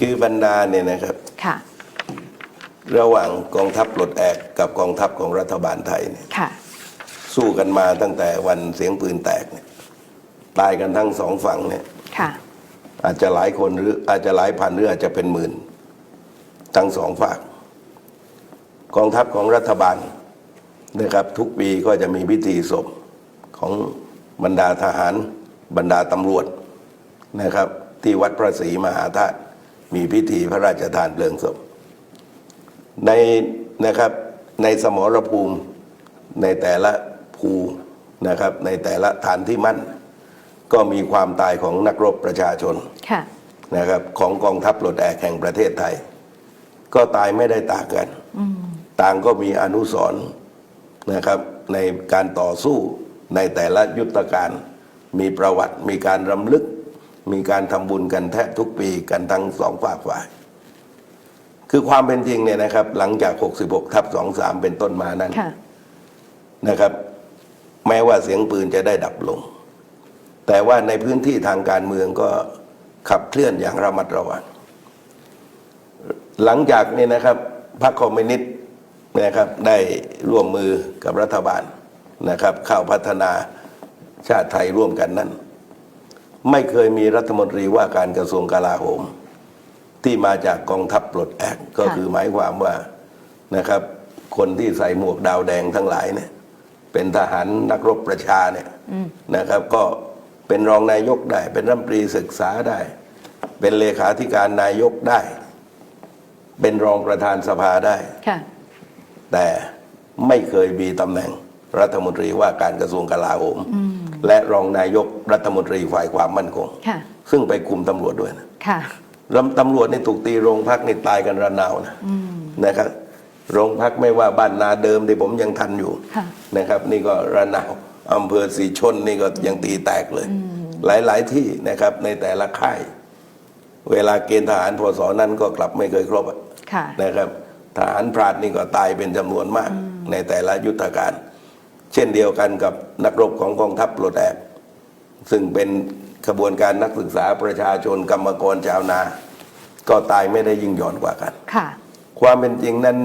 คือบรรดาเนี่ยนะครับ ค่ะ ระหว่างกองทัพปลดแอกกับกองทัพของรัฐบาลไทยเนี่ยค่ะ สู้กันมาตั้งแต่วันเสียงปืนแตกเนี่ยตายกันทั้งสองฝั่งเนี่ย ค่ะ อาจจะหลายคนหรืออาจจะหลายพันหรืออาจจะเป็นหมื่น ทั้งสองฝ่ายกองทัพของรัฐบาลนะครับ ทุกปีก็จะมีพิธีศพของบรรดาทหารบรรดาตำรวจนะครับ ที่วัดพระศรีมหาธาตุ มีพิธีพระราชทานเพลิงศพ ในนะครับในสมรภูมิในแต่ละภูนะครับ ในแต่ละฐานที่มั่น ก็มีความตายของนักรบประชาชนค่ะนะครับ ของกองทัพปลดแอกแห่งประเทศไทย ก็ตายไม่ได้ต่างกัน ต่างก็มีอนุสรณ์นะครับในการต่อสู้ในแต่ละยุทธการ มีประวัติมีการรำลึก มีการทำบุญกันแทบทุกปีกันทั้งสองฝ่ายฝ่าย คือความเป็นจริงเนี่ยนะครับ หลังจาก 66 ทับ 23 เป็นต้นมานั้นค่ะนะครับ แม้ว่าเสียงปืนจะได้ดับลง แต่ว่าในพื้นที่ทางการเมืองก็ขับเคลื่อนอย่างระมัดระวัง หลังจากนี้นะครับพรรคคอมมิวนิสต์นะครับได้ร่วมมือกับรัฐบาลนะครับ เข้าพัฒนาชาติไทยร่วมกันนั้น ไม่เคยมีรัฐมนตรีว่าการกระทรวงกลาโหม ที่มาจากกองทัพปลดแอกก็ค่ะคือหมายความว่านะครับ คนที่ใส่หมวกดาวแดงทั้งหลายเนี่ย เป็นทหารนักรบประชาเนี่ยนะครับ ก็เป็นรองนายกได้ เป็นรัฐมนตรีศึกษาได้ เป็นเลขาธิการนายกได้ เป็นรองประธานสภาได้ค่ะแต่ไม่เคยมีตำแหน่งรัฐมนตรีว่าการกระทรวงกลาโหม และรองนายกรัฐมนตรีฝ่ายความมั่นคงค่ะซึ่งไปคุมตำรวจด้วยนะค่ะแล้วตำรวจนี่ถูกตีโรงพักนี่ตายกันระนาวนะนะครับโรงพักไม่ว่าบ้านนาเดิมที่ผมยังทันอยู่ค่ะนะครับ นี่ก็ระนาวอำเภอสีชนนี่ก็ยังตีแตกเลย หลายๆที่นะครับในแต่ละค่าย เวลาเกณฑ์ทหารพศนั้นก็กลับไม่เคยครบอะค่ะนะครับทหารพรานนี่ก็ตายเป็นจำนวนมากในแต่ละยุทธการ เช่นเดียวกันกับนักรบของกองทัพปลดแอกซึ่งเป็นขบวนการนักศึกษาประชาชนกรรมกรชาวนา ก็ตายไม่ได้ยิ่งหย่อนกว่ากันค่ะ ความเป็นจริงนั้น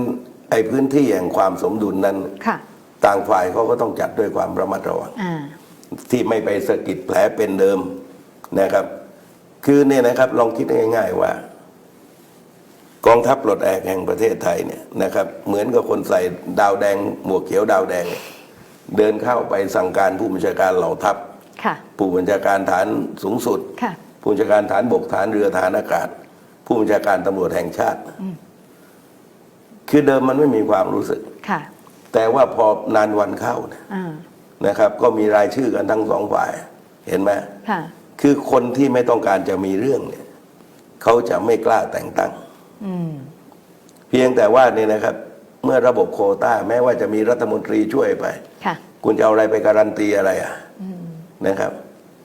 ไอ้พื้นที่แห่งความสมดุลนั้นค่ะ ต่างฝ่ายเขาก็ต้องจัดด้วยความระมัดระวังอ่าที่ไม่ไปสะกิดแผลเป็นเดิมนะครับ คือเนี่ยนะครับลองคิดง่าย ๆว่า กองทัพปลดแอกแห่งประเทศไทยเนี่ยนะครับ เหมือนกับคนใส่ดาวแดง หมวกเขียวดาวแดงเนี่ย เดินเข้าไปสั่งการผู้บัญชาการเหล่าทัพค่ะผู้บัญชาการฐานสูงสุดค่ะผู้บัญชาการฐานบกฐานเรือฐานอากาศ ผู้บัญชาการตำรวจแห่งชาติ คือเดิมมันไม่มีความรู้สึกค่ะแต่ว่าพอนานวันเข้าเนี่ยอ่านะครับ ก็มีรายชื่อกันทั้งสองฝ่าย เห็นไหมค่ะคือคนที่ไม่ต้องการจะมีเรื่องเนี่ยเขาจะไม่กล้าแต่งตั้งอืมเพียงแต่ว่าเนี่ยนะครับ เมื่อระบบโควต้าแม้ว่าจะมีรัฐมนตรีช่วยไป ค่ะ คุณจะเอาอะไรไปการันตีอะไรอะนะครับ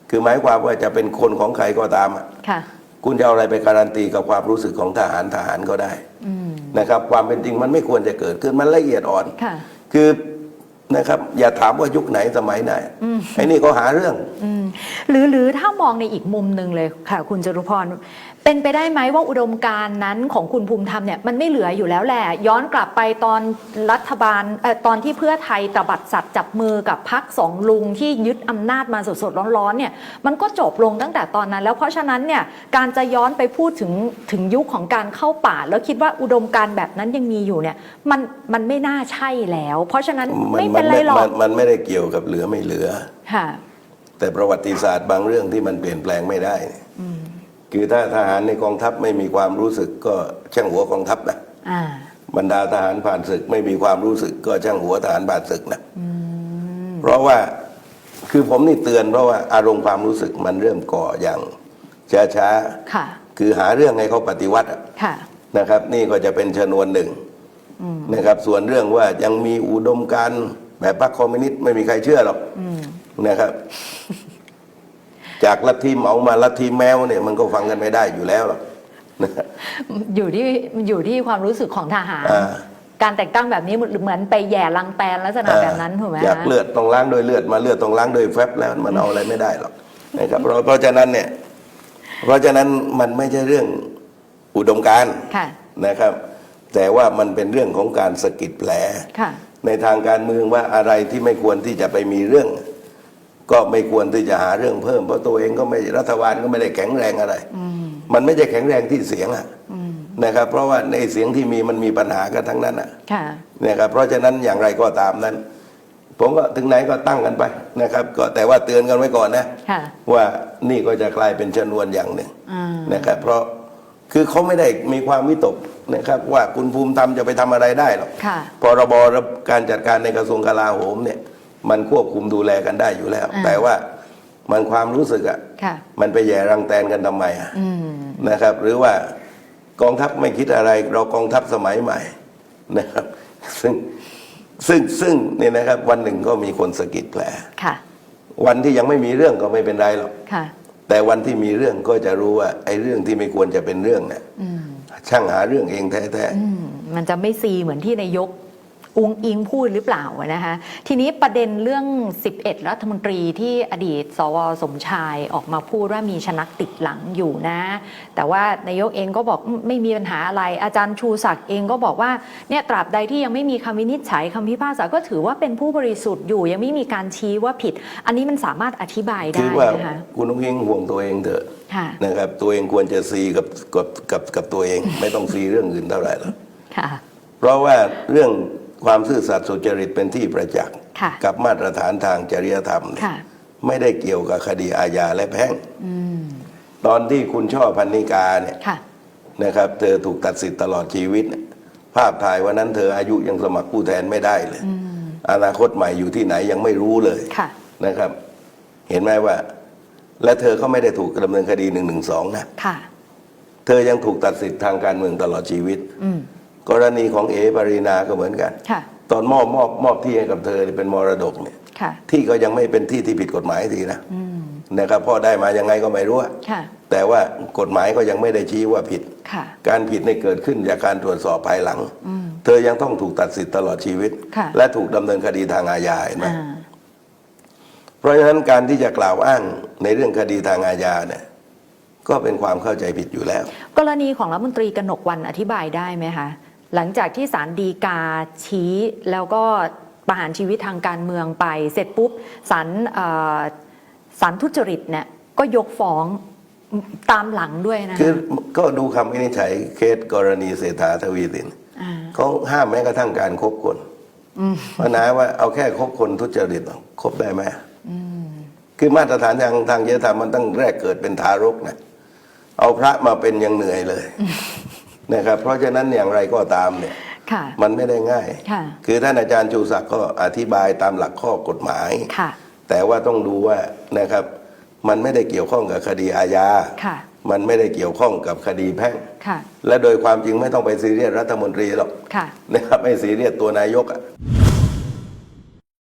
คือหมายความว่าจะเป็นคนของใครก็ตามอะค่ะ คุณจะเอาอะไรไปการันตีกับความรู้สึกของทหารทหารก็ได้อืม นะครับ ความเป็นจริงมันไม่ควรจะเกิดขึ้นมันละเอียดอ่อน ค่ะ คือนะครับ อย่าถามว่ายุคไหนสมัยไหนไอ้นี่ก็หาเรื่อง อืมหรือหรือถ้ามองในอีกมุมหนึ่งเลยค่ะ คุณจรุพรเป็นไปได้ไหมว่าอุดมการณ์นั้นของคุณภูมิธรรมเนี่ยมันไม่เหลืออยู่แล้วแหละ ย้อนกลับไปตอนรัฐบาลเอ่อตอนที่เพื่อไทยตบัดสัตว์จับมือกับพักสองลุงที่ยึดอำนาจมาสดๆร้อนๆเนี่ยมันก็จบลงตั้งแต่ตอนนั้น แล้วเพราะฉะนั้นเนี่ยการจะย้อนไปพูดถึงถึงยุคของการเข้าป่า แล้วคิดว่าอุดมการณ์แบบนั้นยังมีอยู่เนี่ยมันมันไม่น่าใช่แล้ว เพราะฉะนั้นมัไม่มัเป็นไรหรอมักมันไม่ได้เกี่ยวกับเหลือไม่เหลือ ค่ะ แต่ประวัติศาสตร์บางเรื่องที่มันเปลี่ยนแปลงไม่ได้เนี่ย คือถ้าทหารในกองทัพไม่มีความรู้สึกก็ช่างหัวกองทัพนะอ่าบรรดาทหารผ่านศึกไม่มีความรู้สึกก็ช่างหัวทหารผ่านศึกนะเพราะว่าคือผมนี่เตือนเพราะว่าอารมณ์ความรู้สึกมันเริ่มก่ออย่างช้าค่ะๆคือหาเรื่องให้เขาปฏิวัติอะค่ะนะครับ นี่ก็จะเป็นชนวนหนึ่งนะครับ ส่วนเรื่องว่ายังมีอุดมการณ์แบบพรรคคอมมิวนิสต์ไม่มีใครเชื่อหรอกนะครับ จากลัทธิเหมามาลัทธิแมวเนี่ยมันก็ฟังกันไม่ได้อยู่แล้วหรอกนะครับอยู่ที่อยู่ที่ความรู้สึกของทหารอ่าการแต่งตั้งแบบนี้เหมือนไปแย่ลังแตนลักษณะแบบนั้นถูกไหมอยากฮะเลือดต้องล้างด้วยเลือดมาเลือดต้องล้างด้วยแฟบแล้วมันเอาอะไรไม่ได้หรอกนะครับเพราะเพราะฉะนั้นเนี่ย เพราะฉะนั้นมันไม่ใช่เรื่องอุดมการณ์ค่ะนะครับ แต่ว่ามันเป็นเรื่องของการสะกิดแผลค่ะในทางการเมืองว่าอะไรที่ไม่ควรที่จะไปมีเรื่อง ก็ไม่ควรที่จะหาเรื่องเพิ่มเพราะตัวเองก็ไม่รัฐบาลก็ไม่ได้แข็งแรงอะไร มันไม่ใช่แข็งแรงที่เสียงอะนะครับ เพราะว่าในเสียงที่มีมันมีปัญหากันทั้งนั้นอะค่ะนะครับเพราะฉะนั้นอย่างไรก็ตามนั้น ผมก็ถึงไหนก็ตั้งกันไปนะครับ ก็แต่ว่าเตือนกันไว้ก่อนนะค่ะว่านี่ก็จะกลายเป็นชนวนอย่างหนึ่งอืมนะครับ เพราะคือเขาไม่ได้มีความวิตกนะครับว่าคุณภูมิธรรมจะไปทำอะไรได้หรอกค่ะพรบการจัดการในกระทรวงกลาโหมเนี่ย มันควบคุมดูแลกันได้อยู่แล้วอ่าแต่ว่ามันความรู้สึกอะค่ะมันไปแย่รังแตนกันทำไมอะอืมนะครับ หรือว่ากองทัพไม่คิดอะไร เรากองทัพสมัยใหม่นะครับ ซึ่งซึ่งซึ่งเนี่ยนะครับ วันหนึ่งก็มีคนสะกิดแผลค่ะวันที่ยังไม่มีเรื่องก็ไม่เป็นไรหรอกค่ะแต่วันที่มีเรื่องก็จะรู้ว่าไอ้เรื่องที่ไม่ควรจะเป็นเรื่องเนี่ยอืมช่างหาเรื่องเองแท้อืมมันจะไม่ซีเหมือนที่นายก อุงอิงพูดหรือเปล่านะคะทีนี้ประเด็นเรื่อง 11 รัฐมนตรีที่อดีต สวสมชายออกมาพูดว่ามีชนักติดหลังอยู่นะ แต่ว่านายกเองก็บอกอืมไม่มีปัญหาอะไร อาจารย์ชูศักดิ์เองก็บอกว่าเนี่ยตราบใดที่ยังไม่มีคำวินิจฉัยคำพิพากษาก็ถือว่าเป็นผู้บริสุทธิ์อยู่ ยังไม่มีการชี้ว่าผิด อันนี้มันสามารถอธิบายๆได้คือว่านะคะคุณนุ้งยิงห่วงตัวเองเถอะค่ะนะครับตัวเองควรจะซีกับกับกับกับตัวเอง ไม่ต้องซีเรื่องอื่นเท่าไหร่หรอกค่ะเพราะว่าเรื่อง ความซื่อสัตย์สุจริตเป็นที่ประจักษ์ค่ะกับมาตรฐานทางจริยธรรมเนี่ยค่ะ ไม่ได้เกี่ยวกับคดีอาญาและแพ่ง อืม ตอนที่คุณช่อพันนิกาเนี่ยค่ะ นะครับ เธอถูกตัดสิทธิ์ตลอดชีวิตเนี่ยภาพถ่ายวันนั้นเธออายุยังสมัครผู้แทนไม่ได้เลยอนาคตใหม่อยู่ที่ไหนยังไม่รู้เลย ค่ะ นะครับ เห็นไหมว่า และเธอก็ไม่ได้ถูกดำเนินคดีหนึ่งหนึ่งสองนะ ค่ะ เธอยังถูกตัดสิทธิ์ทางการเมืองตลอดชีวิต อืม กรณีของเอปรินาก็เหมือนกันค่ะตอนมอบมอบมอบที่ให้กับเธอเป็นมรดกเนี่ยค่ะที่ก็ยังไม่เป็นที่ที่ผิดกฎหมายทีนะอืมนะครับพ่อได้มายังไงก็ไม่รู้อะค่ะแต่ว่ากฎหมายก็ยังไม่ได้ชี้ว่าผิดค่ะการผิดในยเกิดขึ้นจากการตรวจสอบภายหลังอืมเธอยังต้องถูกตัดสิทธิ์ตลอดชีวิตค่ะและถูกดำเนินคดีทางอาญาเห็นไหมอ่าเพราะฉะนั้นการที่จะกล่าวอ้างในเรื่องคดีทางอาญาเนี่ยก็เป็นความเข้าใจผิดอยู่แล้ว กรณีของรัฐมนตรีกนกวันอธิบายได้ไหมคะ หลังจากที่ศาลฎีกาชี้แล้วก็ประหารชีวิตทางการเมืองไป เสร็จปุ๊บศาลเอ่อศาลทุจริตเนี่ยก็ยกฟ้องตามหลังด้วยนะคือก็ดูคำวินิจฉัยเคสกรณีเศรษฐาทวีสินาเขาห้ามแม้กระทั่งการคบคนอืมปัญหาว่าเอาแค่คบคนทุจริตหรอคบได้ไหมคือมาตรฐานทางทางจริยธรรมมันตั้งแรกเกิดเป็นทารกนะเอาพระมาเป็นยังเหนื่อยเลย นะครับเพราะฉะนั้นอย่างไรก็ตามเนี่ยค่ะมันไม่ได้ง่ายค่ะคือท่านอาจารย์ชูศักดิ์ก็อธิบายตามหลักข้อกฎหมายค่ะแต่ว่าต้องดูว่านะครับมันไม่ได้เกี่ยวข้องกับคดีอาญาค่ะมันไม่ได้เกี่ยวข้องกับคดีแพ่งค่ะและโดยความจริงไม่ต้องไปซีเรียสรัฐมนตรีหรอกค่ะนะครับไม่ซีเรียสตัวนายกอะ